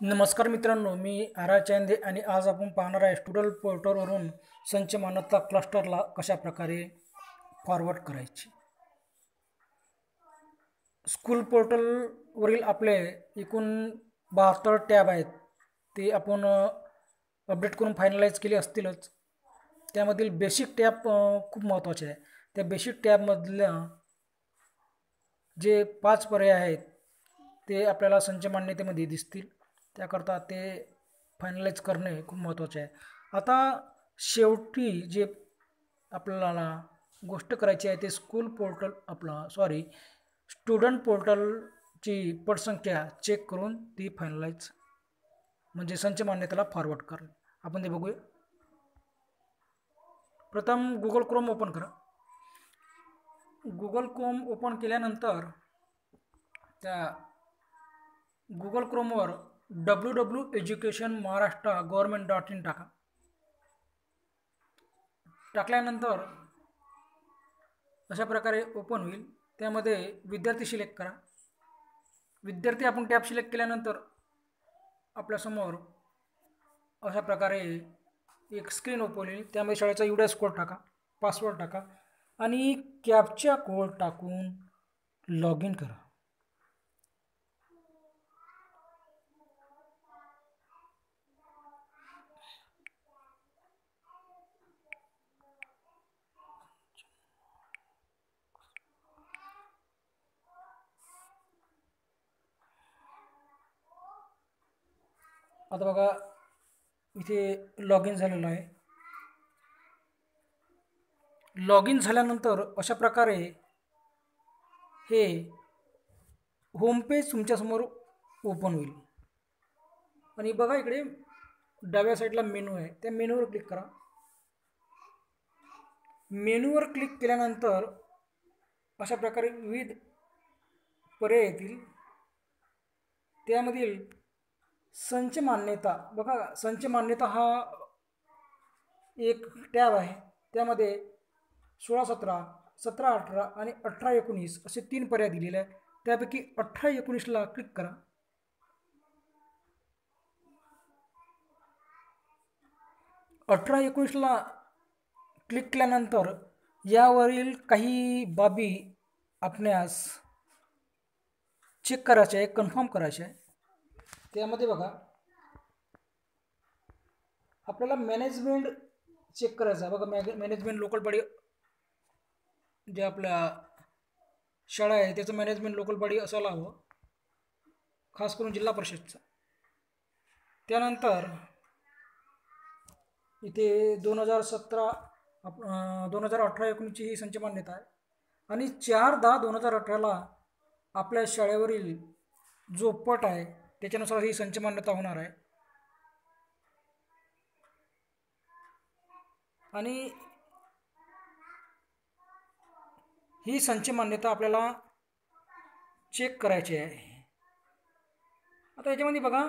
नमस्कार मित्रांनो मी आर चांदे आणि आज आपण पाहणार आहे स्टुडंट पोर्टलवरून संच मानवता क्लस्टरला कशा प्रकारे फॉरवर्ड करायचे. स्कूल पोर्टलवरील आपले एकूण बहात्तर टॅब आहेत ते आपण अपडेट करून फायनलाईज केले असतीलच. त्यामधील बेसिक टॅब खूप महत्त्वाचे आहे. त्या बेसिक टॅबमधल्या जे पाच पर्याय आहेत ते आपल्याला संच मान्यतेमध्ये दिसतील. त्याकरता ते फायनलाइज करणे खूप महत्त्वाचे आहे. आता शेवटी जे आपल्याला गोष्ट करायची आहे ते स्कूल पोर्टल आपला सॉरी स्टुडंट पोर्टलची पटसंख्या चेक करून ती फायनलाइज म्हणजे संच मान्यतेला फॉरवर्ड करणे आपण ते बघूया. प्रथम गुगल क्रोम ओपन करा. गुगल क्रोम ओपन केल्यानंतर त्या Google क्रोमवर W W education Maharashtra government dot in टाका. टाकल्यानंतर अशा प्रकारे ओपन होईल. त्यामध्ये विद्यार्थी सिलेक्ट करा. विद्यार्थी आपण टॅब सिलेक्ट केल्यानंतर आपल्यासमोर अशा प्रकारे एक स्क्रीन ओपन होईल. त्यामध्ये शाळेचा युडॅस कोड टाका पासवर्ड टाका आणि कॅपच्या कोड टाकून लॉग इन करा. आता बघा इथे लॉग इन झालेलं आहे. लॉग इन झाल्यानंतर अशा प्रकारे हे होमपेज तुमच्यासमोर ओपन होईल. आणि बघा इकडे डाव्या साईडला मेनू आहे. त्या मेनूवर क्लिक करा. मेनूवर क्लिक केल्यानंतर अशा प्रकारे विविध पर्याय येतील. त्यामधील संच मान्यता. बघा संच मान्यता हा एक टॅब आहे. त्यामध्ये सोळा सतरा सतरा अठरा आणि अठरा एकोणीस असे तीन पर्याय दिलेले आहेत. त्यापैकी अठरा एकोणीसला क्लिक करा. अठरा एकोणीसला क्लिक केल्यानंतर यावरील काही बाबी आपणास चेक करायचे आहे कन्फर्म करायच्या आहे त्यामध्ये बघा. आपल्याला मॅनेजमेंट चेक करायचं आहे. बघा मॅग मॅनेजमेंट लोकल बॉडी जे आपल्या शाळा आहे त्याचं मॅनेजमेंट लोकल बॉडी असायला हवं. खास करून जिल्हा परिषदचं. त्यानंतर इथे दोन हजार सतरा दोन हजार अठरा एकोणीसची ही संच मान्यता आहे. आणि चार दहा दोन हजार अठराला आपल्या शाळेवरील जो पट आहे त्याच्यानुसार ही संच मान्यता होणार आहे. आणि ही संच मान्यता आपल्याला चेक करायची आहे. आता याच्यामध्ये बघा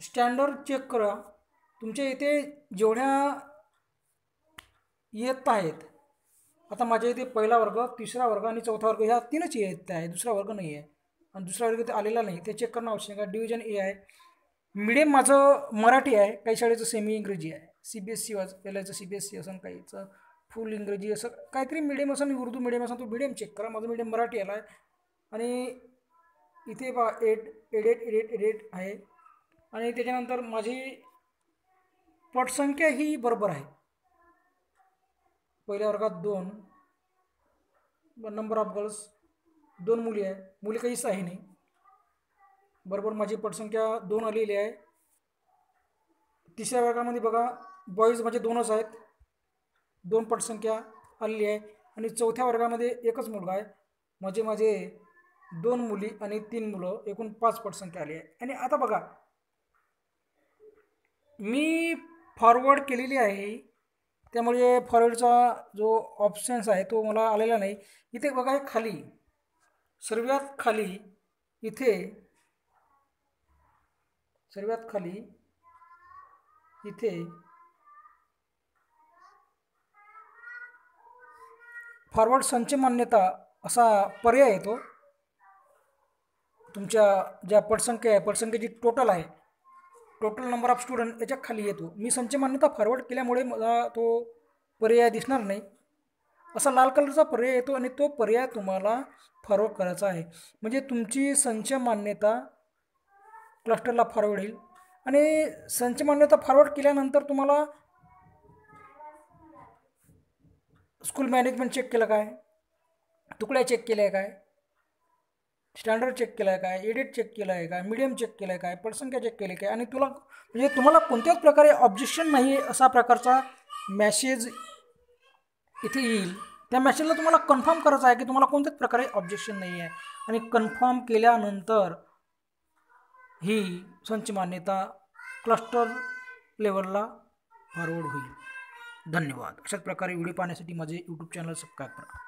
स्टँडर्ड चेक करा. तुमच्या इथे जेवढ्या येत आहेत आता माझ्या इथे पहिला वर्ग तिसरा वर्ग आणि चौथा वर्ग ह्या तीनच येत आहे दुसरा वर्ग नाही आहे आणि दुसरा वर्ग ते आलेला नाही. ते चेक करणं आवश्यक आहे. डिव्हिजन ए आहे. मिडियम माझं मराठी आहे. काही शाळेचं सेमी इंग्रजी आहे. सी बी एस सी वाज पहिल्याचं सी बी एस सी असं काहीचं फुल इंग्रजी असं काहीतरी मिडियम असं उर्दू मिडियम असं तो मिडियम चेक करा. माझं मिडियम मराठी आला आहे आणि इथे बा एट एडेट एडेट एडेट आहे. आणि त्याच्यानंतर माझी पटसंख्या ही बरोबर आहे. पहिल्या वर्गात दोन. नंबर ऑफ गर्ल्स दोन मुली आहे. मुली काहीच आहे नाही. बरोबर माझी पटसंख्या दोन आलेली आहे. तिसऱ्या वर्गामध्ये बघा बॉईज माझे म्हणजे दोनच आहेत. दोन पटसंख्या आलेली आहे. आणि चौथ्या वर्गामध्ये एकच मुलगा आहे. म्हणजे माझे दोन मुली आणि तीन मुलं एकूण पाच पटसंख्या आली आहे. आणि आता बघा मी फॉरवर्ड केलेली आहे. त्यामुळे फॉरवर्डचा जो ऑप्शन्स आहे तो मला आलेला नाही. इथे बघा खाली. सर्वात खाली इथे सर्वात खाली इथे फॉरवर्ड संच मान्यता असा पर्याय येतो तुमच्या ज्या पटसंख्या आहे पटसंख्येची टोटल आहे टोटल नंबर ऑफ स्टुडंट याच्या खाली येतो मी संच मान्यता फॉरवर्ड केल्यामुळे मला तो पर्याय दिसणार नाही. असा लाल कलरचा पर्याय येतो आणि तो पर्याय तुम्हाला फॉरवर्ड करायचा आहे. म्हणजे तुमची संच मान्यता क्लस्टरला फॉरवर्ड येईल आणि संच मान्यता फॉरवर्ड केल्यानंतर तुम्हाला स्कूल मॅनेजमेंट चेक केलं काय? तुकड्या चेक केल्या आहे काय? स्टँडर्ड चेक केला आहे काय? एडिट चेक केलं आहे काय? मीडियम चेक केलं आहे काय? पटसंख्या चेक केली काय? आणि तुला म्हणजे तुम्हाला कोणत्याच प्रकारे ऑब्जेक्शन नाही असा प्रकारचा मॅसेज इथे येईल. त्या मॅसेजला तुम्हाला कन्फर्म करायचं आहे की तुम्हाला कोणत्याच प्रकारे ऑब्जेक्शन नाही आहे आणि कन्फर्म केल्यानंतर ही संच मान्यता क्लस्टर लेवलला फॉरवर्ड होईल. धन्यवाद. अशाच प्रकारे व्हिडिओ पाहण्यासाठी माझे यूट्यूब चॅनल सबस्क्राईब करा.